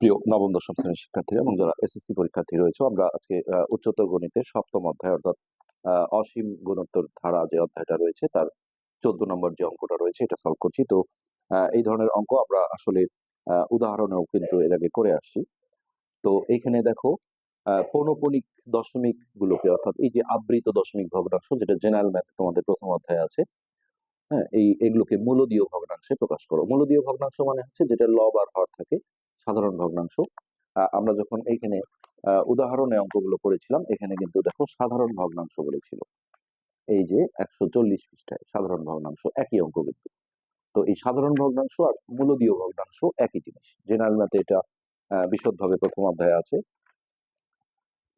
প্রিয় নবম, দশম শ্রেণির শিক্ষার্থীরা এবং যারা এসএসসি পরীক্ষার্থী রয়েছে, আমরা আজকে উচ্চতর গণিতের সপ্তম অধ্যায় অর্থাৎ অসীম গুণোত্তর ধারা যে অধ্যায়টা রয়েছে, তার চোদ্দ নম্বর যে অঙ্কটা রয়েছে, এটা সলভ করছি। তো এই ধরনের অঙ্ক আমরা আসলে উদাহরণেও কিন্তু এর আগে করে আসছি। তো, এইখানে দেখো পৌনঃপুনিক দশমিক গুলোকে অর্থাৎ এই যে আবৃত দশমিক ভগ্নাংশ, যেটা জেনারেল ম্যাথে তোমাদের প্রথম অধ্যায় আছে হ্যাঁ এই, এগুলোকে মূলদীয় ভগ্নাংশে প্রকাশ করো। মূলদীয় ভগ্নাংশ মানে হচ্ছে যেটা লব আর হর থাকে। সাধারণ ভগ্নাংশ। আমরা যখন এইখানে উদাহরণে অঙ্কগুলো করেছিলাম, এখানে কিন্তু দেখো সাধারণ ভগ্নাংশ বলেছিল। এই যে একশো চল্লিশ পৃষ্ঠায় সাধারণ ভগ্নাংশ, একই অঙ্ক কিন্তু। তো এই সাধারণ ভগ্নাংশ আর মূলদীয় ভগ্নাংশ একই জিনিস। জেনারেল ম্যাথে এটা বিশদভাবে প্রথম অধ্যায়ে আছে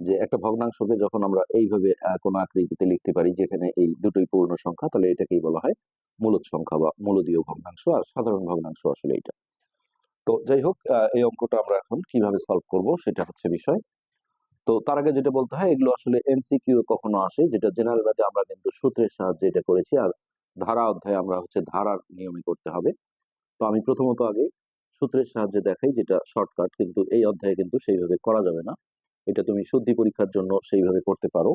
যে একটা ভগ্নাংশকে যখন আমরা এইভাবে কোনো আকৃতিতে লিখতে পারি যেখানে এই দুটোই পূর্ণ সংখ্যা, তাহলে এটাকেই বলা হয় মূলদ সংখ্যা বা মূলদীয় ভগ্নাংশ আর সাধারণ ভগ্নাংশ আসলে এটা তো যাই হোক এই অঙ্কটা আমরা এখন কীভাবে সলভ করব সেটা হচ্ছে বিষয়। তো তার আগে যেটা বলতে হয়, এগুলো আসলে এমসিকিউ কখনো আসে, যেটা জেনারেল ম্যাথে আমরা কিন্তু সূত্রের সাহায্যে এটা করেছি, আর ধারা অধ্যায়ে আমরা হচ্ছে ধারার নিয়মে করতে হবে। তো আমি প্রথমত আগে সূত্রের সাহায্যে দেখাই যেটা শর্টকাট কিন্তু এই অধ্যায়ে কিন্তু সেইভাবে করা যাবে না। এটা তুমি শুদ্ধি পরীক্ষার জন্য সেইভাবে করতে পারো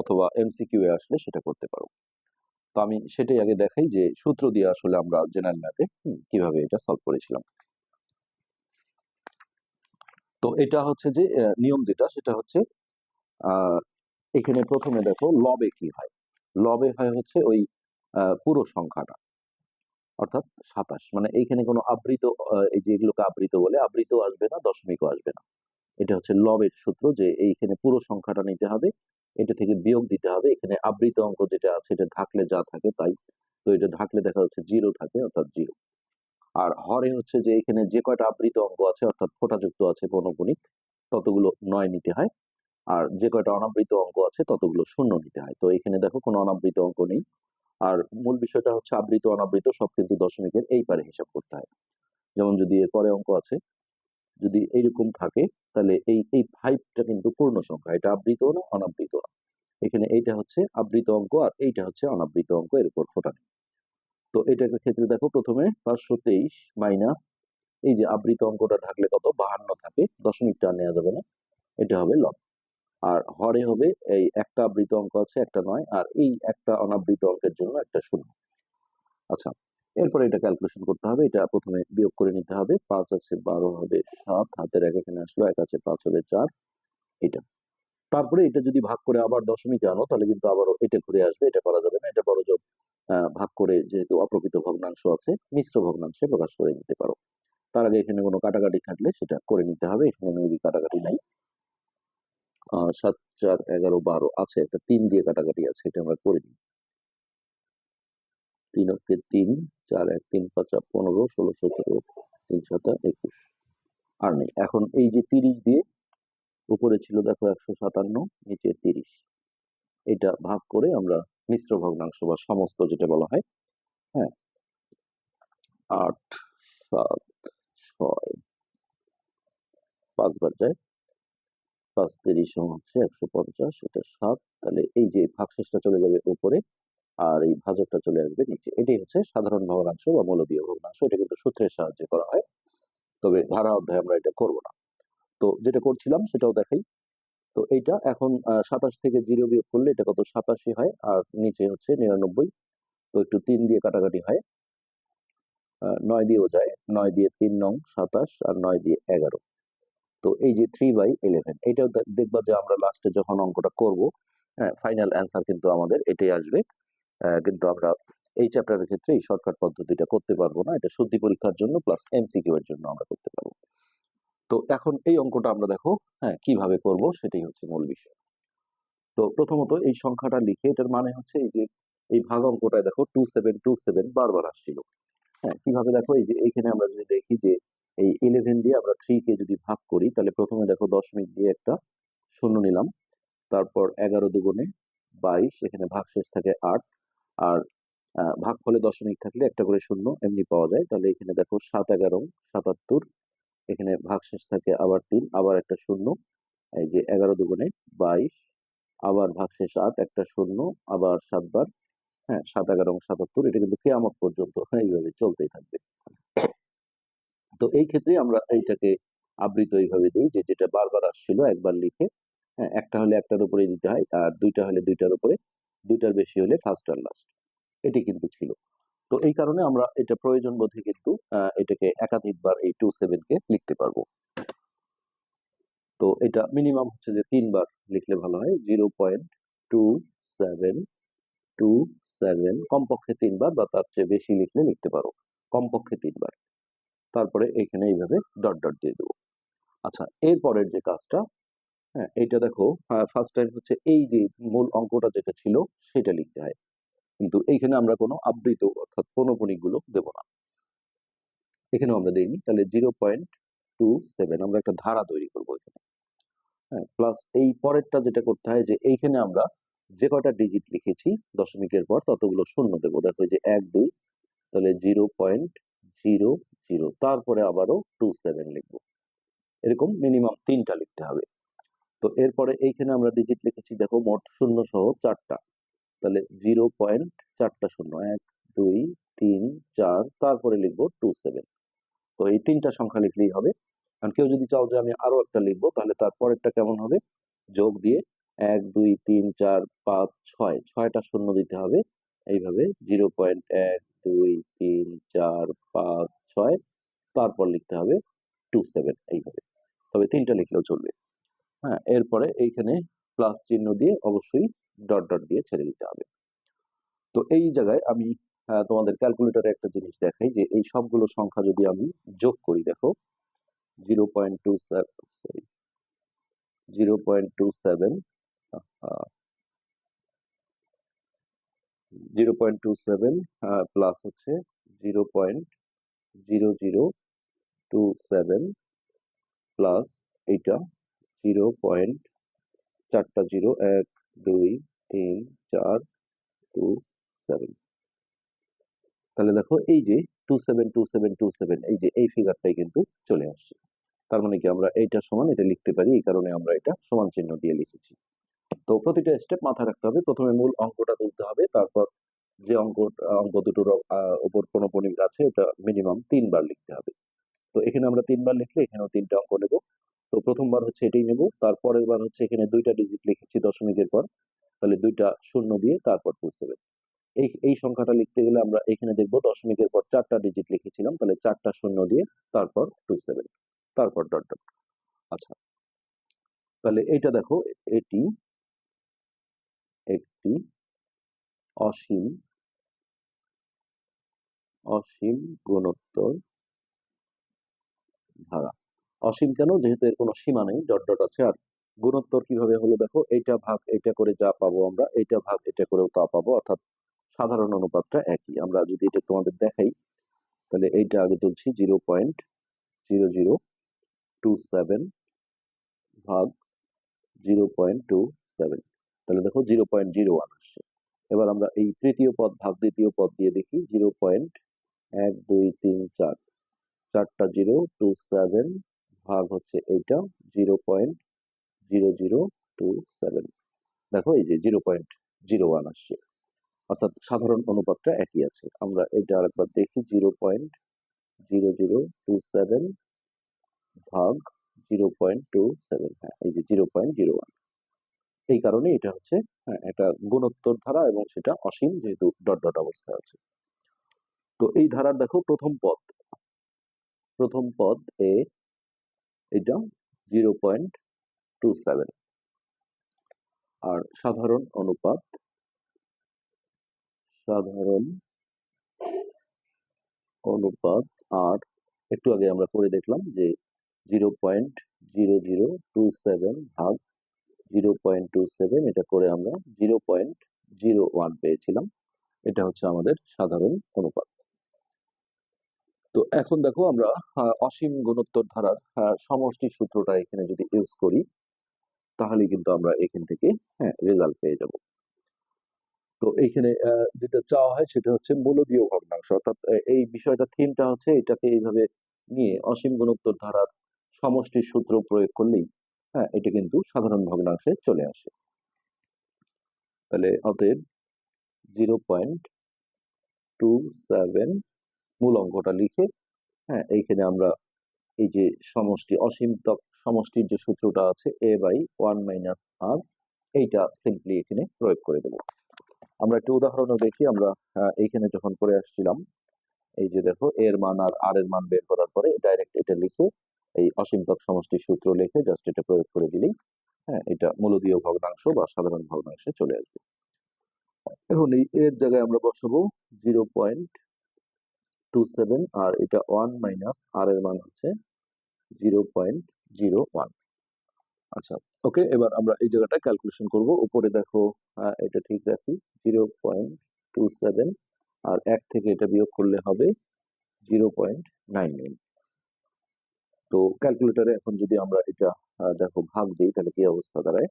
অথবা এমসিকিউ এ আসলে সেটা করতে পারো। তো আমি সেটাই আগে দেখাই যে সূত্র দিয়ে আসলে আমরা জেনারেল ম্যাথে কীভাবে এটা সলভ করেছিলাম। তো এটা হচ্ছে যে নিয়ম যেটা, সেটা হচ্ছে এখানে প্রথমে দেখো লবে কি হয়? লবে হয় হচ্ছে ওই পুরো সংখ্যাটা। অর্থাৎ সাতাশ। মানে এইখানে কোনো আবৃত এই যে এগুলোকে আবৃত বলে, আবৃত আসবে না, দশমিকও আসবে না। এটা হচ্ছে লবের সূত্র যে এইখানে পুরো সংখ্যাটা নিতে হবে, এটা থেকে বিয়োগ দিতে হবে। এখানে আবৃত অঙ্ক যেটা আছে, এটা ঢাকলে যা থাকে তাই। তো এটা ঢাকলে দেখা যাচ্ছে জিরো থাকে, অর্থাৎ জিরো। আর হরে হচ্ছে যে এখানে যে কয়টা আবৃত অঙ্ক আছে, অর্থাৎ ফোঁটাযুক্ত আছে পৌনঃপুনিক ততগুলো নয় নিতে হয়। আর যে কয়টা অনাবৃত অঙ্ক আছে, ততগুলো শূন্য নিতে হয়। তো এখানে দেখো কোনো অনাবৃত অঙ্ক নেই। আর মূল বিষয়টা হচ্ছে আবৃত, অনাবৃত সব কিন্তু দশমিকের এই পারে হিসাব করতে হয়। যেমন যদি এর পরে অঙ্ক আছে, যদি এইরকম থাকে, তাহলে এই এই ফাইভটা কিন্তু পূর্ণ সংখ্যা। এটা আবৃত না অনাবৃত? না এখানে এইটা হচ্ছে আবৃত অঙ্ক আর এইটা হচ্ছে অনাবৃত অঙ্ক এর উপর ফোটা। নেই তো এটার ক্ষেত্রে দেখো প্রথমে পাঁচশো তেইশ মাইনাস এই যে আবৃত অঙ্কটা থাকলে কত? বাহান্ন থাকে। দশমিকটা নেওয়া যাবে না। এটা হবে লব আর হরে হবে এই একটা আবৃত অঙ্ক আছে, একটা নয়। আর এই একটা অনাবৃত অঙ্কের জন্য একটা শূন্য। আচ্ছা এরপরে এটা ক্যালকুলেশন করতে হবে। এটা প্রথমে বিয়োগ করে নিতে হবে। পাঁচ আছে বারো হবে সাত। হাতের এক এখানে আসলো, এক আছে পাঁচ হবে চার। এটা। তারপরে এটা যদি ভাগ করে আবার দশমিকে আনো, তাহলে কিন্তু আবারও এটা ঘুরে আসবে। এটা করা যাবে না। এটা বড় যোগ ভাগ করে যেহেতু অপ্রকৃত ভগ্নাংশ আছে, মিশ্র ভগ্নাংশে প্রকাশ করে নিতে পারো। তার আগে এখানে কোনো কাটাকাটি থাকলে সেটা করে নিতে হবে, এখানে মেবি কাটাকাটি নাই। সাত, চার, এগারো, বারো আছে, একটা তিন দিয়ে কাটাকাটি আছে, এটা আমরা করে নিই। তিন অক্ষে তিন, চার, এক, তিন, পাঁচা পনেরো, ষোলো, সতেরো, তিন, সাতা একুশ। আর নেই। এখন এই যে তিরিশ দিয়ে উপরে ছিল দেখো একশো সাতান্ন, নিচে তিরিশ। এটা ভাগ করে আমরা মিশ্র ভগ্নাংশ বা সমস্ত যেটা বলা হয় হ্যাঁ? আট, সাত, ছয়, পাঁচবার যায়। পাঁচ তিরিশ হচ্ছে একশো পঞ্চাশ, এটা সাত, তাহলে এই যে ভাগশেষটা চলে যাবে উপরে আর এই ভাজকটা চলে আসবে নিচে। এটাই হচ্ছে সাধারণ ভগ্নাংশ বা মূলদীয় ভগ্নাংশ, এটা কিন্তু সূত্রের সাহায্যে করা হয়। তবে ধারা অধ্যায় আমরা এটা করব না। তো যেটা করছিলাম সেটাও দেখাই। তো এইটা এখন সাতাশ থেকে জিরো বিয়োগ করলে এটা কত? সাতাশি হয় আর নিচে হচ্ছে নিরানব্বই। তো একটু তিন দিয়ে কাটাকাটি হয়। নয় দিয়েও যায়। নয় দিয়ে তিন নং সাতাশ আর নয় দিয়ে এগারো। তো এই যে থ্রি বাই ইলেভেন এটাও দেখবা যে আমরা লাস্টে যখন অঙ্কটা করব হ্যাঁ ফাইনাল অ্যান্সার কিন্তু আমাদের এটাই আসবে। কিন্তু আমরা এই চ্যাপ্টারের ক্ষেত্রে এই শর্টকাট পদ্ধতিটা করতে পারব না। এটা শুদ্ধি পরীক্ষার জন্য প্লাস এমসিকিউ এর জন্য আমরা করতে পারব। তো এখন এই অঙ্কটা আমরা দেখো হ্যাঁ কীভাবে করব সেটাই হচ্ছে মূল বিষয়। তো প্রথমত এই সংখ্যাটা লিখে এটার মানে হচ্ছে এই যে এই ভাগ অঙ্কটায় দেখো টু সেভেন টু সেভেন বারবার আসছিল। হ্যাঁ কীভাবে দেখো এই যে এইখানে আমরা যদি দেখি যে এই ইলেভেন দিয়ে আমরা থ্রি কে যদি ভাগ করি তাহলে প্রথমে দেখো দশমিক দিয়ে একটা শূন্য নিলাম। তারপর এগারো দুগুণে বাইশ এখানে ভাগশেষ থাকে আট। আর আহ, ভাগফলে দশমিক থাকলে একটা করে শূন্য এমনি পাওয়া যায়। তাহলে এখানে দেখো সাত এগারো সাতাত্তর এখানে ভাগশেষ থাকে আবার তিন, আবার একটা শূন্য। এই যে এগারো দুগুণে বাইশ, আবার ভাগশেষ আট, একটা শূন্য, আবার সাতবার হ্যাঁ সাত, এগারো সাতাত্তর, এটা কিন্তু কেয়ামত পর্যন্ত এইভাবে চলতেই থাকবে। তো এই ক্ষেত্রে আমরা এইটাকে আবৃত এইভাবে দিই যে যেটা বারবার আসছিল একবার লিখে হ্যাঁ একটা হলে একটার উপরে দিতে হয়, আর দুইটা হলে দুইটার উপরে, দুইটার বেশি হলে ফার্স্ট আর লাস্ট এটি কিন্তু ছিল। তো এই কারণে আমরা এটা প্রয়োজন বোধে কিন্তু এটাকে একাধিকবার এই টু সেভেনকে লিখতে পারব। তো এটা মিনিমাম হচ্ছে যে তিনবার লিখলে ভালো হয়। Zero point two seven two seven কমপক্ষে তিনবার বা তার চেয়ে বেশি লিখলে লিখতে পারো। কমপক্ষে তিনবার। তারপরে এখানে এইভাবে ডট ডট দিয়ে দেবো। আচ্ছা এরপরের যে কাজটা হ্যাঁ এটা দেখো ফার্স্ট টাইম হচ্ছে এই যে মূল অঙ্কটা যেটা ছিল, সেটা লিখতে হয়। কিন্তু এইখানে আমরা কোনো আবৃত অর্থাৎ গুলো দেব না। এখানেও আমরা দিইনি, তাহলে জিরো পয়েন্ট টু সেভেন, আমরা একটা ধারা তৈরি করব এখানে। হ্যাঁ প্লাস এই পরেরটা যেটা করতে হয় যে এইখানে আমরা যে কয়টা ডিজিট লিখেছি দশমিকের পর ততগুলো শূন্য দেবো। দেখো যে এক, দুই, তাহলে জিরো পয়েন্ট জিরো জিরো, তারপরে আবারও টু সেভেন লিখব। এরকম মিনিমাম তিনটা লিখতে হবে। তো এরপরে এইখানে আমরা ডিজিট লিখেছি, দেখো মোট শূন্য সহ চারটা। তাহলে জিরো পয়েন্ট চারটা শূন্য, এক, দুই, তিন, চার, তারপরে লিখব টু সেভেন। তো এই তিনটা সংখ্যা লিখলেই হবে। কারণ কেউ যদি চাও যে আমি আরও একটা লিখব, তাহলে তারপরেরটা কেমন হবে? যোগ দিয়ে এক, দুই, তিন, চার, পাঁচ, ছয়। ছয়টা শূন্য দিতে হবে। এইভাবে জিরো পয়েন্ট এক, দুই, তিন, চার, পাঁচ, ছয়, তারপর লিখতে হবে টু সেভেন এইভাবে। তবে তিনটা লিখলেও চলবে। হ্যাঁ এরপরে এইখানে প্লাস চিহ্ন দিয়ে অবশ্যই ডট ডট দিয়ে ছেড়ে দিতে হবে। তো এই জায়গায় আমি তোমাদের ক্যালকুলেটরে একটা জিনিস দেখাই যে এই সবগুলো সংখ্যা যদি আমি যোগ করি, দেখো zero point two sorry zero point two seven zero point two seven plus হচ্ছে zero point zero zero two seven plus এইটা জিরো পয়েন্ট চারটা জিরো এক, দুই তিন, চার টু সেভেন তাহলে দেখো এই যে two seven two seven two seven এই যে এই ফিগারটাই কিন্তু চলে আসছে। তার মানে কি আমরা এইটা সমান এটা লিখতে পারি, এই কারণে আমরা এটা সমান চিহ্ন দিয়ে লিখেছি। তো প্রতিটা স্টেপ মাথায় রাখতে হবে। প্রথমে মূল অঙ্কটা তুলতে হবে, তারপর যে অঙ্ক অঙ্ক দুটোর উপর কোনো পনিক আছে, ওটা মিনিমাম তিনবার লিখতে হবে। তো এখানে আমরা তিনবার লিখলে এখানেও তিনটা অঙ্ক নেব। তো প্রথমবার হচ্ছে এটাই নেব, তারপরের বার হচ্ছে এখানে দুইটা ডিজিট লিখেছি দশমিকের পর। তাহলে দুইটা শূন্য দিয়ে তারপর টু সেভেন এই এই সংখ্যাটা লিখতে গেলে আমরা এখানে দেখব দশমিকের পর চারটা ডিজিট লিখেছিলাম, তাহলে চারটা শূন্য দিয়ে তারপর টু সেভেন তারপর ডট ডট আচ্ছা। তাহলে এইটা দেখো, এটি একটি অসীম অসীম গুণোত্তর ধারা। অসীম কেন? যেহেতু এর কোনো সীমা নেই ডট ডট আছে আর গুণোত্তর কীভাবে হলো দেখো, এইটা ভাগ এটা করে যা পাবো আমরা, এইটা ভাগ এটা করেও তা পাবো, অর্থাৎ সাধারণ অনুপাতটা একই। আমরা যদি এটা তোমাদের দেখাই, তাহলে এইটা আগে তুলছি, zero point zero zero two seven ভাগ জিরো পয়েন্ট টু সেভেন। তাহলে দেখো জিরো পয়েন্ট জিরো ওয়ান আসছে। এবার আমরা এই তৃতীয় পদ, ভাগ দ্বিতীয় পদ দিয়ে দেখি, জিরো পয়েন্ট এক, দুই, তিন, চার। চারটা জিরো, টু সেভেন ভাগ হচ্ছে এইটা, zero point zero zero two seven দেখো এই যে জিরো পয়েন্ট জিরো ওয়ান আসছে। অর্থাৎ সাধারণ অনুপাতটা একই আছে। আমরা এটা আরেকবার দেখি zero point zero zero two seven ভাগ জিরো পয়েন্ট টু সেভেন হ্যাঁ এই যে জিরো পয়েন্ট জিরো ওয়ান এই কারণে এটা হচ্ছে হ্যাঁ একটা গুণোত্তর ধারা এবং সেটা অসীম যেহেতু ডট ডট অবস্থায় আছে। তো এই ধারার দেখো প্রথম পদ। প্রথম পদ এ, এটা জিরো পয়েন্ট টু সেভেন আর সাধারণ অনুপাত সাধারণ অনুপাত আর, একটু আগে আমরা করে দেখলাম যে zero point zero zero two seven ভাগ জিরো পয়েন্ট টু সেভেন এটা করে আমরা জিরো পয়েন্ট জিরো ওয়ান পেয়েছিলাম। এটা হচ্ছে আমাদের সাধারণ অনুপাত। তো এখন দেখো আমরা অসীম গুণোত্তর ধারার সমষ্টি সূত্রটা এখানে যদি ইউজ করি তাহলে কিন্তু আমরা এখান থেকে হ্যাঁ রেজাল্ট পেয়ে যাব। তো এইখানে যেটা চাওয়া হয় সেটা হচ্ছে মূলদীয় ভগ্নাংশ অর্থাৎ এই বিষয়টা থিমটা হচ্ছে এটাকে এইভাবে নিয়ে অসীম গুণোত্তর ধারার সমষ্টির সূত্র প্রয়োগ করলেই হ্যাঁ এটা কিন্তু সাধারণ ভগ্নাংশে চলে আসে। তাহলে অতএব জিরো পয়েন্ট টু সেভেন মূল অঙ্কটা লিখে হ্যাঁ এইখানে আমরা এই যে সমষ্টি অসীমতক সমষ্টির যে সূত্রটা আছে A by one minus R এইটা সিম্পলি এখানে প্রয়োগ করে দেব। আমরা একটু উদাহরণও দেখি, আমরা এইখানে যখন করে আসছিলাম, এই যে দেখো এর মান আর আর এর মান বের করার পরে ডাইরেক্ট এটা লিখে, এই অসীমতক সমষ্টির সূত্র লিখে জাস্ট এটা প্রয়োগ করে দিলেই হ্যাঁ এটা মূলদীয় ভগ্নাংশ বা সাধারণ ভগ্নাংশে চলে আসবে। এখন এই এর জায়গায় আমরা বসাবো জিরো পয়েন্ট টু সেভেন আর এটা ওয়ান মাইনাস আর এর মান হচ্ছে জিরো পয়েন্ট জিরো ওয়ান আচ্ছা ওকে এবার আমরা এই জায়গাটা ক্যালকুলেশন করব। উপরে দেখো আহ, এটা ঠিক রাখি জিরো পয়েন্ট টু সেভেন আর এক থেকে এটা বিয়োগ করলে হবে জিরো পয়েন্ট নাইন নাইন তো ক্যালকুলেটরে এখন যদি আমরা এটা দেখো ভাগ দিই তাহলে কি অবস্থা দাঁড়ায়?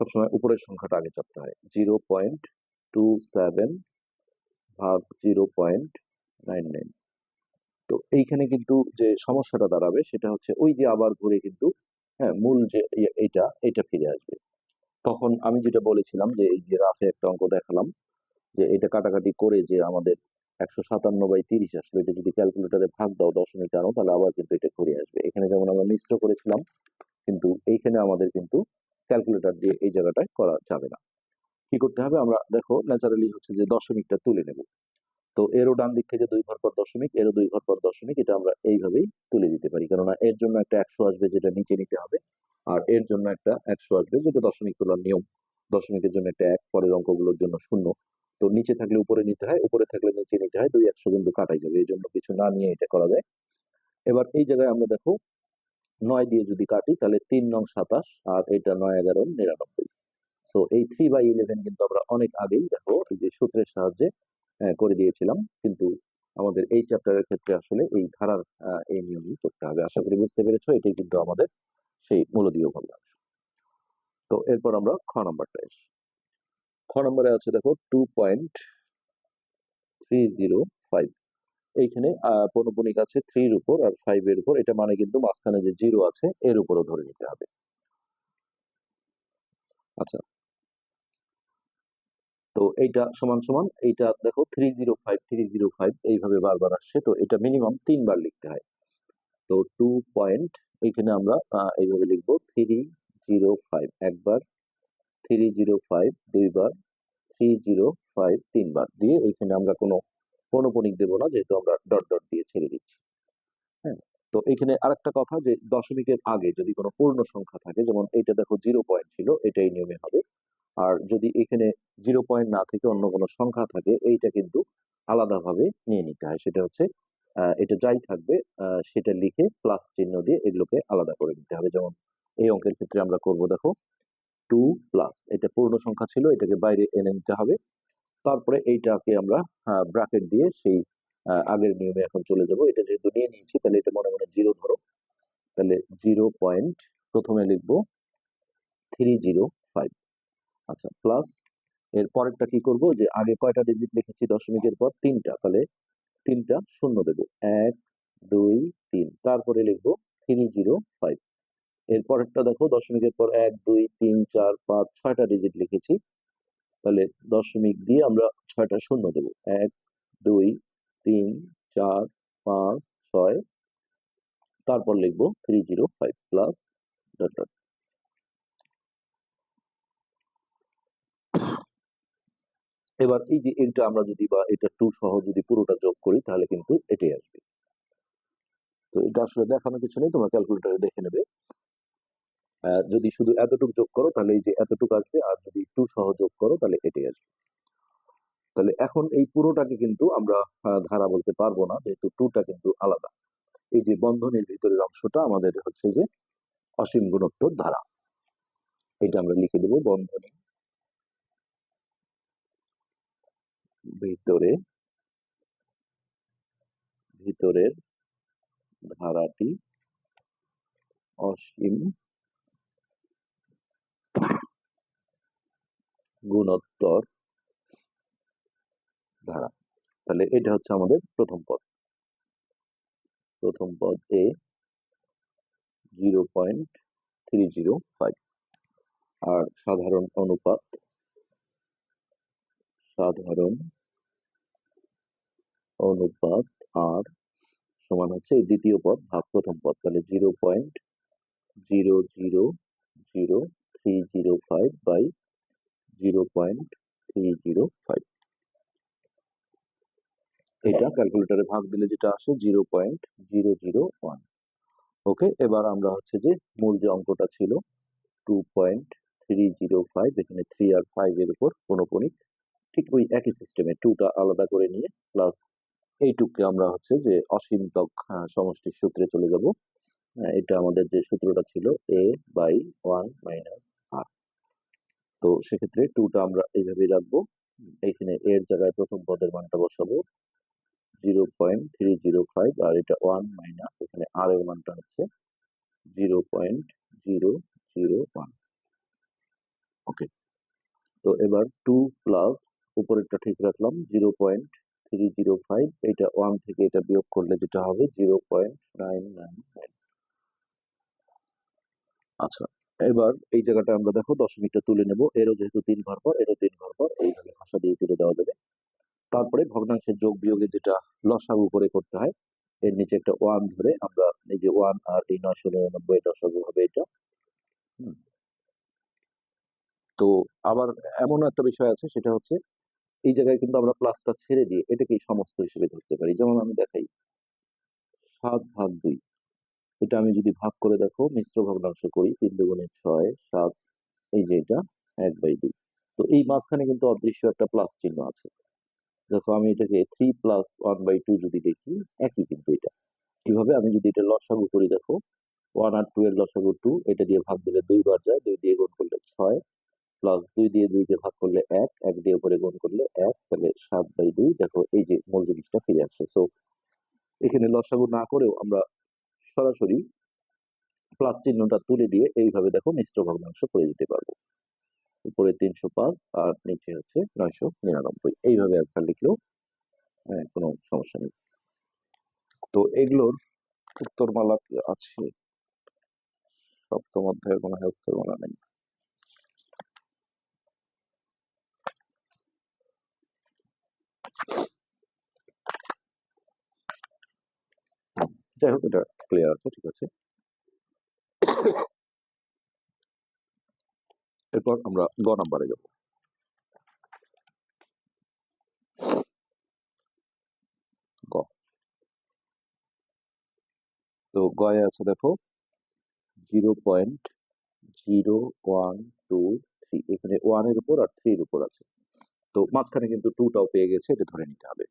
সবসময় উপরের সংখ্যাটা আগে চাপতে হয়। জিরো পয়েন্ট টু সেভেন ভাগ জিরো পয়েন্ট নাইন নাইন তো এইখানে কিন্তু যে সমস্যাটা দাঁড়াবে সেটা হচ্ছে ওই যে আবার ঘুরে কিন্তু হ্যাঁ মূল যে ইয়ে- এইটা এটা ফিরে আসবে। তখন আমি যেটা বলেছিলাম যে এই যে রাফে একটা অঙ্ক দেখালাম যে এটা কাটাকাটি করে যে আমাদের একশো সাতান্ন বাই তিরিশ আসলো, এটা যদি ক্যালকুলেটারে ভাগ দাও দশমিক আনো তাহলে আবার কিন্তু এটা ঘুরে আসবে। এখানে যেমন আমরা মিশ্র করেছিলাম, কিন্তু এইখানে আমাদের কিন্তু ক্যালকুলেটর দিয়ে এই জায়গাটায় করা যাবে না। কি করতে হবে আমরা, দেখো ন্যাচারালি হচ্ছে যে দশমিকটা তুলে নেব। তো এরও ডান দিক থেকে দুই ঘর পর দশমিক এরও দুই ঘর পর দশমিক, এটা আমরা এইভাবেই তুলে দিতে পারি। কেননা এর জন্য একটা একশো আসবে যেটা নিচে নিতে হবে, আর এর জন্য একটা একশো আসবে যেটা দশমিক তোলার নিয়ম। দশমিকের জন্য একটা এক, পরের অঙ্কগুলোর জন্য শূন্য। তো নিচে থাকলে উপরে নিতে হয়, উপরে থাকলে নিচে নিতে হয়, দুই একশো কিন্তু কাটাই যাবে, এই জন্য কিছু না নিয়ে এটা করা যায়। এবার এই জায়গায় আমরা দেখো, নয় দিয়ে যদি কাটি, তাহলে তিন নং সাতাশ, আর এটা নয় এগারো, নিরানব্বই। তো এই থ্রি বাই ইলেভেন কিন্তু আমরা অনেক আগেই দেখো যে সূত্রের সাহায্যে করে দিয়েছিলাম। কিন্তু আমাদের এই চ্যাপ্টারের ক্ষেত্রে আসলে এই ধারার এই নিয়মই করতে হবে। আশা করি বুঝতে পেরেছ, এটাই কিন্তু আমাদের সেই মূলদীয় ভগ্নাংশ। তো এরপর আমরা খ নম্বরটা এসি খ নম্বরে আছে দেখো two point three zero five এইখানে পৌনপুনিক আছে থ্রির উপর আর ফাইভ এর উপর। এটা মানে কিন্তু মাঝখানে যে জিরো আছে, এর উপরও ধরে নিতে হবে। আচ্ছা তো এইটা সমান সমান এইটা দেখো three zero five three zero five এইভাবে বারবার আসছে। তো এটা মিনিমাম তিনবার লিখতে হয়। তো টু পয়েন্ট এইখানে আমরা এইভাবে লিখব থ্রি জিরো ফাইভ একবার থ্রি জিরো ফাইভ দুইবার থ্রি জিরো ফাইভ তিনবার। দিয়ে এইখানে আমরা কোনো পৌনপনিক দেবো না, যেহেতু আমরা ডট ডট দিয়ে ছেড়ে দিচ্ছি। হ্যাঁ তো এখানে আরেকটা কথা যে দশমিকের আগে যদি কোনো পূর্ণ সংখ্যা থাকে, যেমন এইটা দেখো জিরো পয়েন্ট ছিল এটা এই নিয়মে হবে। আর যদি এখানে জিরো পয়েন্ট না থেকে অন্য কোনো সংখ্যা থাকে, এইটা কিন্তু আলাদাভাবে নিয়ে নিতে হয়। সেটা হচ্ছে এটা যাই থাকবে সেটা লিখে প্লাস চিহ্ন দিয়ে এগুলোকে আলাদা করে নিতে হবে। যেমন এই অঙ্কের ক্ষেত্রে আমরা করব, দেখো টু প্লাস এটা পূর্ণ সংখ্যা ছিল, এটাকে বাইরে এনে নিতে হবে। তারপরে এইটাকে আমরা ব্র্যাকেট দিয়ে সেই আগের নিয়মে এখন চলে যাব। এটা যেহেতু নিয়ে নিয়েছি, তাহলে এটা মনে মনে জিরো ধরো। তাহলে জিরো পয়েন্ট প্রথমে লিখব থ্রি জিরো ফাইভ আচ্ছা প্লাস এর পরেরটা কি করব? যে আগে কয়টা ডিজিট লিখেছি দশমিকের পর? তিনটা। তাহলে তিনটা শূন্য দেব। এক, দুই, তিন। তারপরে লিখব থ্রি জিরো ফাইভ এর পরেরটা দেখো, দশমিকের পর এক, দুই, তিন, চার, পাঁচ, ছয়টা ডিজিট লিখেছি। তাহলে দশমিক দিয়ে আমরা ছয়টা শূন্য দেব। এক, দুই, তিন, চার, পাঁচ, ছয়। তারপর লিখব three zero five plus dot dot এবার এই যে এটা আমরা যদি বা এটা টু সহ যদি পুরোটা যোগ করি, তাহলে কিন্তু এটাই আসবে। তো এটা আসলে দেখানো কিছু নেই, তোমরা ক্যালকুলেটরে দেখে নেবে। যদি শুধু এতটুকু যোগ করো, তাহলে এই যে এতটুকু আসবে, আর যদি টু সহ যোগ করো, তাহলে এটাই আসবে। তাহলে এখন এই পুরোটাকে কিন্তু আমরা ধারা বলতে পারব না, যেহেতু টুটা কিন্তু আলাদা। এই যে বন্ধনের ভিতরের অংশটা আমাদের হচ্ছে যে অসীম গুণোত্তর ধারা। এটা আমরা লিখে দেবো বন্ধনী। ভিতরে, ভিতরের ধারাটি অসীম গুণোত্তর ধারা। তাহলে এটা হচ্ছে আমাদের প্রথম পদ। প্রথম পদ a zero point three zero five আর সাধারণ অনুপাত, সাধারণ অনুপাত আর সমান হচ্ছে এই দ্বিতীয় পদ ভাগ প্রথম পদ। তাহলে zero point zero zero zero three zero five by zero point three zero five এটা ক্যালকুলেটরে ভাগ দিলে যেটা আসে zero point zero zero one okay এবার আমরা হচ্ছে যে মূল যে অঙ্কটা ছিল two point three zero five এখানে থ্রি আর ফাইভ এর উপর পৌনপণিক ঠিক ওই একই সিস্টেমে টুটা আলাদা করে নিয়ে প্লাস এইটুককে আমরা হচ্ছে যে অসীমতক আহ, সমষ্টির সূত্রে চলে যাব। এটা আমাদের যে সূত্রটা ছিল a by one minus r তো সেক্ষেত্রে টুটা আমরা এইভাবেই রাখব। এখানে এর জায়গায় প্রথম পদের মানটা বসাবো। Zero point three zero five আর এটা ওয়ান মাইনাস এখানে আর এর মানটা হচ্ছে zero point zero zero one okay তো এবার টু প্লাস উপরেরটা ঠিক রাখলাম zero point three zero five এটা ওয়ান থেকে এটা বিয়োগ করলে যেটা হবে zero point nine nine nine আচ্ছা এবার এই জায়গাটা আমরা দেখো, দশমিকটা তুলে নেব। এরও যেহেতু তিন ঘর পর, এরও তিন ঘর পর, এইভাবে ভাষা দিয়ে তুলে দেওয়া যাবে। তারপরে ভগ্নাংশের যোগ বিয়োগে যেটা লসাগু করে করতে হয়, এর নিচে একটা ওয়ান ধরে আমরা এই যে ওয়ান আর এই নয়শো নিরানব্বই লসাগু হবে এটা। তো আবার এমন একটা বিষয় আছে, সেটা হচ্ছে এই জায়গায় কিন্তু আমরা প্লাসটা ছেড়ে দিয়ে এটাকেই সমস্ত হিসেবে ধরতে পারি। যেমন আমি দেখাই। সাত ভাগ দুই। এটা আমি যদি ভাগ করে দেখো, মিশ্র ভগ্নাংশ করি, তিন দুগুণে ছয়, সাত, এই যে এটা, এক বাই দুই। তো এই মাঝখানে কিন্তু অদৃশ্য একটা প্লাস চিহ্ন আছে। দেখো, আমি এটাকে three plus one by two যদি দেখি, একই কিন্তু এটা। কীভাবে আমি যদি এটা লসাগু করি, দেখো ওয়ান আর টু এর লসাগু টু এটা দিয়ে ভাগ দিলে দুই বার যায়, দুই দিয়ে গুণ করলে ছয় প্লাস দুই দিয়ে দুইকে ভাগ করলে এক এক দিয়ে উপরে গুণ করলে এক তাহলে সাত বাই দুই দেখো এই যে মূল জিনিসটা ফিরে আসছে। সো এখানে লসাগু না করেও আমরা সরাসরি প্লাস চিহ্নটা তুলে দিয়ে এইভাবে দেখো মিশ্র ভগ্নাংশ করে দিতে পারব। উপরে তিনশো পাঁচ আর নিচে হচ্ছে নয়শো নিরানব্বই। এইভাবে অ্যান্সার লিখলেও হ্যাঁ, কোনো সমস্যা নেই। তো এগুলোর উত্তরমালা আছে। সপ্তম অধ্যায়ের কোনো উত্তরমালা নেই। যাই হোক, এটা ক্লিয়ার আছে, ঠিক আছে। এরপর আমরা গ নাম্বারে যাব। গ। তো গয়ে আছে দেখো zero point zero one two three এখানে ওয়ানের উপর আর থ্রির উপর আছে। তো মাঝখানে কিন্তু টুটাও পেয়ে গেছে, এটা ধরে নিতে হবে।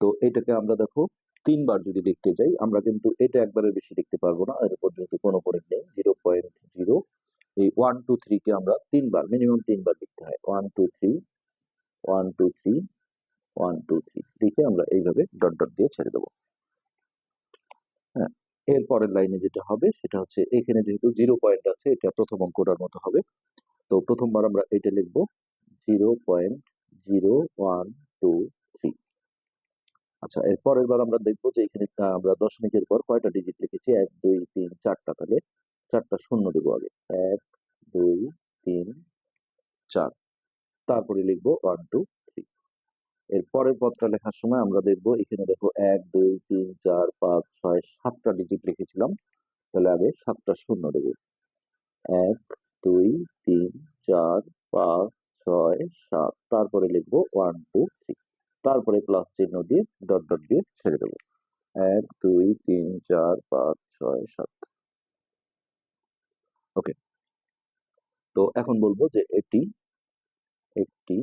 তো এটাকে আমরা দেখো তিনবার যদি লিখতে যাই, আমরা কিন্তু এটা একবারের বেশি লিখতে পারব না। এর উপর যেহেতু কোনো পয়েন্ট নেই জিরো পয়েন্ট জিরো এই ওয়ান টু থ্রিকে আমরা তিনবার মিনিমাম তিনবার লিখতে হয়। One two three one two three one two three লিখে আমরা এইভাবে ডট ডট দিয়ে ছেড়ে দেবো। হ্যাঁ এর পরের লাইনে যেটা হবে, সেটা হচ্ছে এখানে যেহেতু জিরো পয়েন্ট আছে, এটা প্রথম অঙ্কটার মতো হবে। তো প্রথমবার আমরা এটা লিখব zero point zero one two আচ্ছা এর পরের বার আমরা দেখব যে এখানে আমরা দশমিকের পর কয়টা ডিজিট লিখেছি এক, দুই, তিন, চারটা তাহলে চারটা শূন্য দেবো আগে। এক, দুই, তিন, চার। তারপরে লিখব ওয়ান টু থ্রি এর পরের পদটা লেখার সময় আমরা দেখব এখানে দেখো এক, দুই, তিন, চার, পাঁচ, ছয়, সাতটা ডিজিট লিখেছিলাম তাহলে আগে সাতটা শূন্য দেবো। এক, দুই, তিন, চার, পাঁচ, ছয়, সাত। তারপরে লিখব ওয়ান টু থ্রি তারপরে প্লাস চিহ্ন দিয়ে ডট ডট দিয়ে ছেড়ে দেবো। এক, দুই, তিন, চার, পাঁচ, ছয়, সাত। ওকে তো এখন বলব যে এটি একটি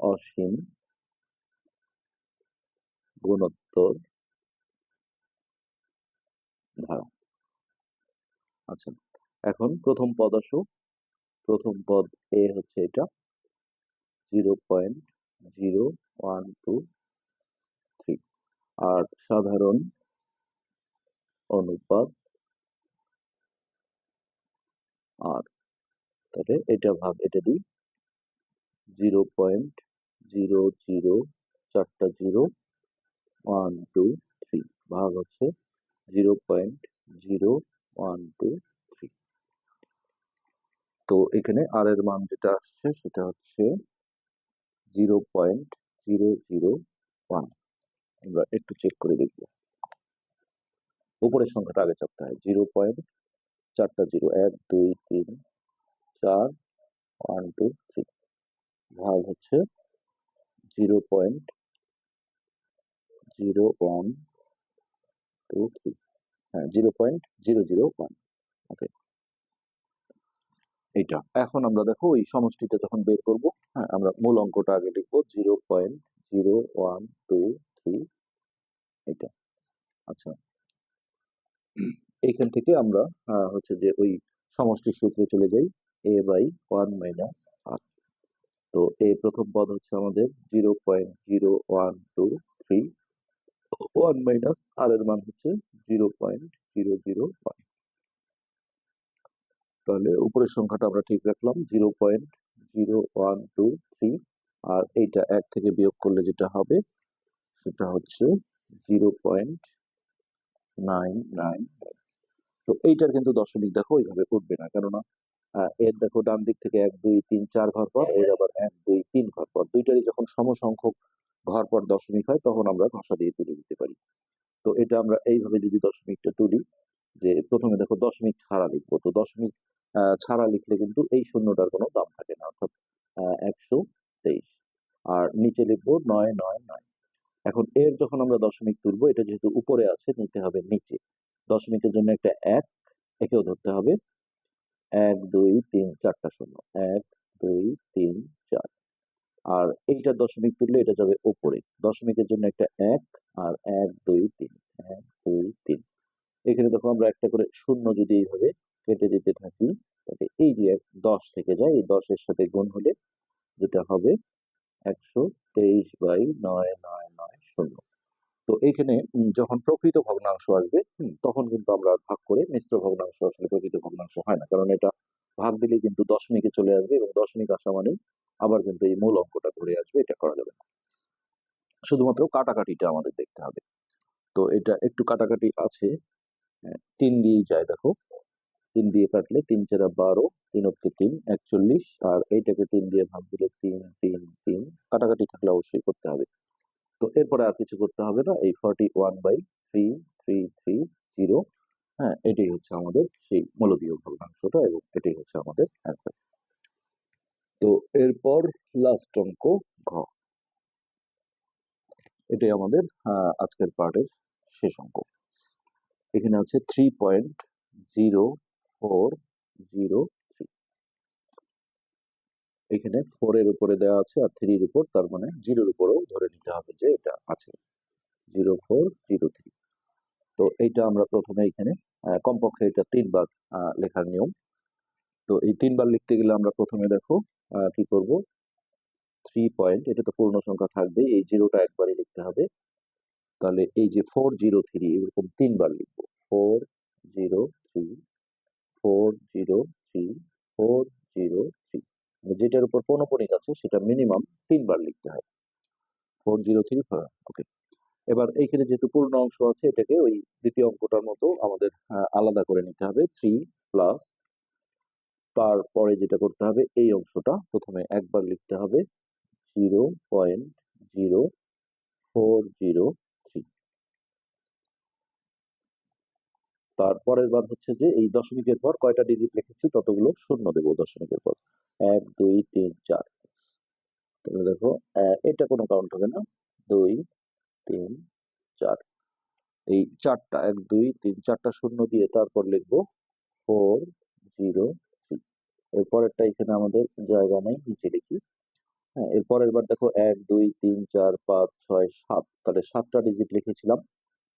অসীম গুণোত্তর ধারা। আচ্ছা এখন প্রথম পদ আসো প্রথম পদ এ হচ্ছে এটা। Zero point zero, one, two, three. আর সাধারণ অনুপাত আর। তাহলে এটা ভাগ, এটা দিই। জিরো পয়েন্ট জিরো জিরো চারটা জিরো, ওয়ান, টু, থ্রি। ভাগ হচ্ছে zero point zero, one, two, three. তো এখানে আর এর মান যেটা আসছে সেটা হচ্ছে zero point zero zero one আমরা একটু চেক করে দেখব। উপরের সংখ্যাটা আগে চাপতে হয়। জিরো পয়েন্ট চারটা জিরো এক, দুই, তিন, চার ওয়ান টু থ্রি ভাগ হচ্ছে zero point zero one two three হ্যাঁ zero point zero zero one okay এইটা। এখন আমরা দেখো ওই সমষ্টিটা যখন বের করব হ্যাঁ আমরা মূল অঙ্কটা আগে লিখব zero point zero one two three এটা আচ্ছা। এইখান থেকে আমরা হচ্ছে যে ওই সমষ্টির সূত্রে চলে যাই a by one minus r তো এই প্রথম পদ হচ্ছে আমাদের zero point zero one two three one minus r এর মান হচ্ছে zero point zero zero one তাহলে উপরের সংখ্যাটা আমরা ঠিক রাখলাম, zero point zero one two three, আর এইটা এক থেকে বিয়োগ করলে যেটা হবে, সেটা হচ্ছে জিরো পয়েন্ট নাইন নাইন তো এইটার কিন্তু দশমিক দেখো ওইভাবে উঠবে না, কেননা এর দেখো ডান দিক থেকে এক, দুই, তিন, চার ঘর পর, এর আবার এক, দুই, তিন ঘর পর। দুইটারই যখন সমসংখ্যক ঘর পর দশমিক হয়, তখন আমরা ঘষা দিয়ে তুলে দিতে পারি। তো এটা আমরা এইভাবে যদি দশমিকটা তুলি, যে প্রথমে দেখো দশমিক ছাড়া লিখব, তো দশমিক ছাড়া লিখলে কিন্তু এই শূন্যটার কোনো দাম থাকে না, অর্থাৎ একশো তেইশ। আর নিচে লিখব নয় নয় নয়। এখন এর যখন আমরা দশমিক তুলবো, এটা যেহেতু উপরে আছে, নিতে হবে নিচে। দশমিকের জন্য একটা এক, একেও ধরতে হবে এক, দুই, তিন, চারটা শূন্য। এক, দুই, তিন, চার। আর এইটা দশমিক তুললে এটা যাবে উপরে দশমিকের জন্য একটা এক আর এক, দুই, তিন। এক, দুই, তিন। এখানে দেখো আমরা একটা করে শূন্য যদি এইভাবে কেটে দিতে থাকি। তাহলে এই যে দশ থেকে যায় এই দশের সাথে গুণ হলে যেটা হবে একশো তেইশ বাই নয় নয় নয় শূন্য। তো এইখানে যখন প্রকৃত ভগ্নাংশ আসবে তখন কিন্তু আমরা ভাগ করে মিশ্র ভগ্নাংশ আসলে প্রকৃত ভগ্নাংশ হয় না। কারণ এটা ভাগ দিলে কিন্তু দশমিকে চলে আসবে এবং দশমিক আসা মানে আবার কিন্তু এই মূল অঙ্কটা ঘুরে আসবে এটা করা যাবে না। শুধুমাত্র কাটাকাটিটা আমাদের দেখতে হবে। তো এটা একটু কাটাকাটি আছে হ্যাঁ, তিন দিয়েই যায় দেখো। তিন দিয়ে কাটলে তিন চারা বারো, তিন অক্ষে তিন, একচল্লিশ, আর এইটাকে তিন দিয়ে ভাগ দিলে তিন তিন তিন, কাটাকাটি থাকলে অবশ্যই করতে হবে। তো এরপরে আর কিছু করতে হবে না, এই forty one by three three three zero হ্যাঁ এটাই হচ্ছে আমাদের সেই মূলদীয় ভগ্নাংশটা এবং এটাই হচ্ছে আমাদের অ্যান্সার তো এরপর লাস্ট অঙ্ক ঘ। এটাই আমাদের আজকের পার্টের শেষ অঙ্ক। এখানে আছে three point zero four zero three. এখানে ফোর এর উপরে দেওয়া আছে আর থ্রির উপর, তার মানে জিরোর উপরেও ধরে নিতে হবে যে এটা আছে। জিরো ফোর জিরো থ্রি তো এইটা আমরা প্রথমে এখানে কমপক্ষে এটা তিনবার লেখার নিয়ম। তো এই তিনবার লিখতে গেলে আমরা প্রথমে দেখো কি করব? থ্রি পয়েন্ট এটা তো পূর্ণ সংখ্যা থাকবে, এই জিরোটা একবারই লিখতে হবে। তাহলে এই যে ফোর জিরো থ্রি এরকম তিনবার লিখব। Four zero three four zero three four zero three যেটার উপর পৌনপণিক আছে, সেটা মিনিমাম তিনবার লিখতে হয়। ফোর জিরো থ্রি ওকে এবার এইখানে যেহেতু পূর্ণ অংশ আছে, এটাকে ওই দ্বিতীয় অঙ্কটার মতো আমাদের আলাদা করে নিতে হবে। থ্রি প্লাস তারপরে যেটা করতে হবে, এই অংশটা প্রথমে একবার লিখতে হবে। Zero point zero four zero three তারপরের বার হচ্ছে যে এই দশমিকের পর কয়টা ডিজিট লিখেছি ততগুলো শূন্য দেবো দশমিকের পর। এক, দুই, তিন, চার। তাহলে দেখো এটা কোনো কাউন্ট হবে না। দুই, তিন, চার। এই চারটা, এক, দুই, তিন, চারটা শূন্য দিয়ে তারপর লিখব ফোর জিরো এর পরেরটা এখানে আমাদের জায়গা নেই, নিচে লিখি। হ্যাঁ এরপরের বার দেখো, এক, দুই, তিন, চার, পাঁচ, ছয়, সাত। তাহলে সাতটা ডিজিট লিখেছিলাম।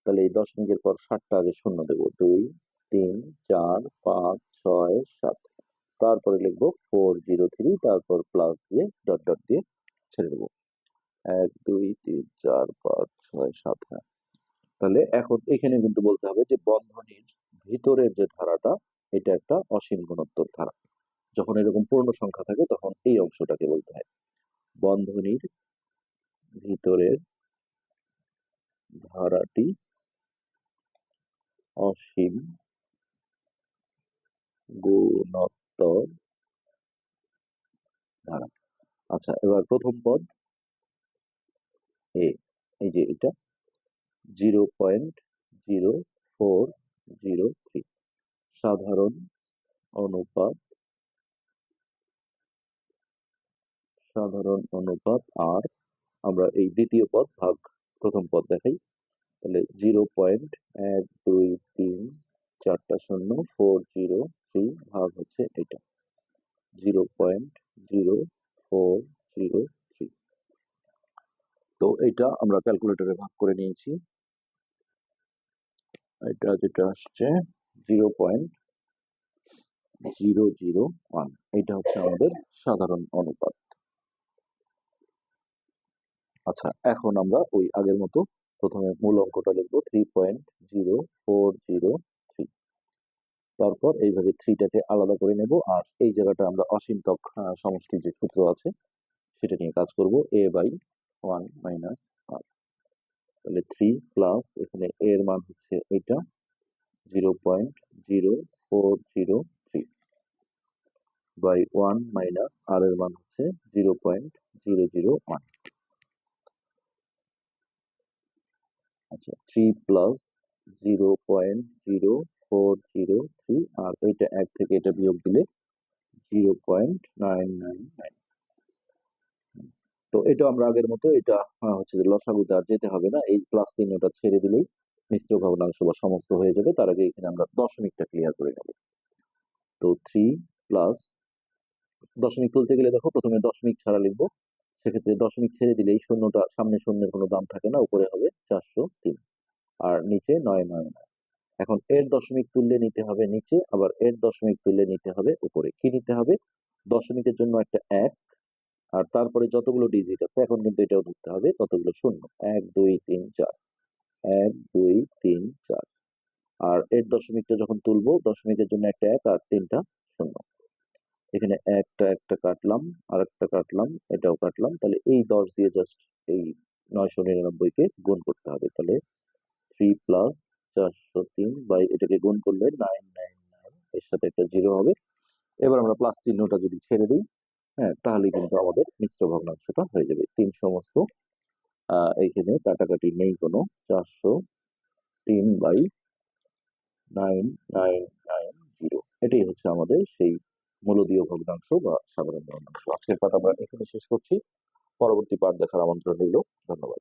তাহলে এই দশমিকের পর সাতটা আগে শূন্য দেবো। দুই, তিন, চার, পাঁচ, ছয়, সাত। তারপরে লিখব ফোর জিরো থ্রি, তারপর প্লাস দিয়ে ডট ডট দিয়ে ছেড়ে দেবো। এক, দুই, তিন, চার, পাঁচ, ছয়, সাত হ্যাঁ তাহলে এখন এখানে কিন্তু বলতে হবে যে বন্ধনীর ভিতরের যে ধারাটা, এটা একটা অসীম গুণোত্তর ধারা। যখন এরকম পূর্ণ সংখ্যা থাকে, তখন এই অংশটাকে বলতে হয়। বন্ধনীর ভিতরের ধারাটি অসীম গুণোত্তর ধারা। আচ্ছা এবার প্রথম পদ। এ, এই যে এটা। Zero point zero four zero three. সাধারণ অনুপাত সাধারণ অনুপাত আর। আমরা এই দ্বিতীয় পদ, ভাগ, প্রথম পদ দেখাই। তাহলে জিরো পয়েন্ট, এক, দুই, তিন, চারটা শূন্য, ফোর, জিরো, থ্রি ভাগ হচ্ছে এটা। Zero point, zero, four, zero, three. তো এটা আমরা ক্যালকুলেটরে ভাগ করে নিয়েছি। এটা যেটা আসছে, zero point, zero zero, one. এটা হচ্ছে আমাদের সাধারণ অনুপাত। আচ্ছা এখন আমরা ওই আগের মতো প্রথমে মূল অঙ্কটা লিখব three point zero four zero three তারপর এইভাবে থ্রিটাকে আলাদা করে নেব আর এই জায়গাটা আমরা অসীমতক সমষ্টির যে সূত্র আছে, সেটা নিয়ে কাজ করব a by one minus r তাহলে থ্রি প্লাস এখানে এর মান হচ্ছে এটা zero point zero four zero three by one minus r এর মান হচ্ছে zero point zero zero one আচ্ছা three plus zero point zero four zero three আর এইটা এক থেকে এটা বিয়োগ দিলে zero point nine nine nine তো এটা আমরা আগের মতো এটা হচ্ছে যে লসাগুতে আর যেতে হবে না, এই প্লাস চিহ্নটা ছেড়ে দিলেই মিশ্র ভগ্নাংশ বা সমস্ত হয়ে যাবে, তার আগে এখানে আমরা দশমিকটা ক্লিয়ার করে নেব। তো থ্রি প্লাস দশমিক তুলতে গেলে দেখো, প্রথমে দশমিক ছাড়া লিখব সেক্ষেত্রে দশমিক ছেড়ে দিলে এই শূন্যটা, সামনে শূন্যের কোনো দাম থাকে না, উপরে হবে চারশো তিন। আর নিচে নয় নয় নয়। এখন এর দশমিক তুললে নিতে হবে নিচে, আবার এর দশমিক তুললে নিতে হবে উপরে। কি নিতে হবে? দশমিকের জন্য একটা এক, আর তারপরে যতগুলো ডিজিট আছে, এখন কিন্তু এটাও ধরতে হবে, ততগুলো শূন্য। এক, দুই, তিন, চার। এক, দুই, তিন, চার। আর এর দশমিকটা যখন তুলবো, দশমিকের জন্য একটা এক আর তিনটা শূন্য। এখানে একটা একটা কাটলাম আর একটা কাটলাম, এটাও কাটলাম, তাহলে এই দশ দিয়ে জাস্ট এই নয়শো নিরানব্বইকে গুণ করতে হবে, তাহলে থ্রি প্লাস চারশো তিন বাই এটাকে গুণ করলে নাইন নাইন নাইন এর সাথে একটা জিরো হবে। এবার আমরা প্লাস চিহ্নটা যদি ছেড়ে দিই হ্যাঁ তাহলে কিন্তু আমাদের মিশ্র ভগ্নাংশটা হয়ে যাবে। তিন সমস্ত এইখানে কাটাকাটি নেই কোনো, চারশো তিন by nine nine nine zero এটাই হচ্ছে আমাদের সেই মূলদীয় ভগ্নাংশ বা সাধারণ ভগ্নাংশ। আজকের পাঠ আমরা এখানে শেষ করছি। পরবর্তী পাঠ দেখার আমন্ত্রণ রইল। ধন্যবাদ।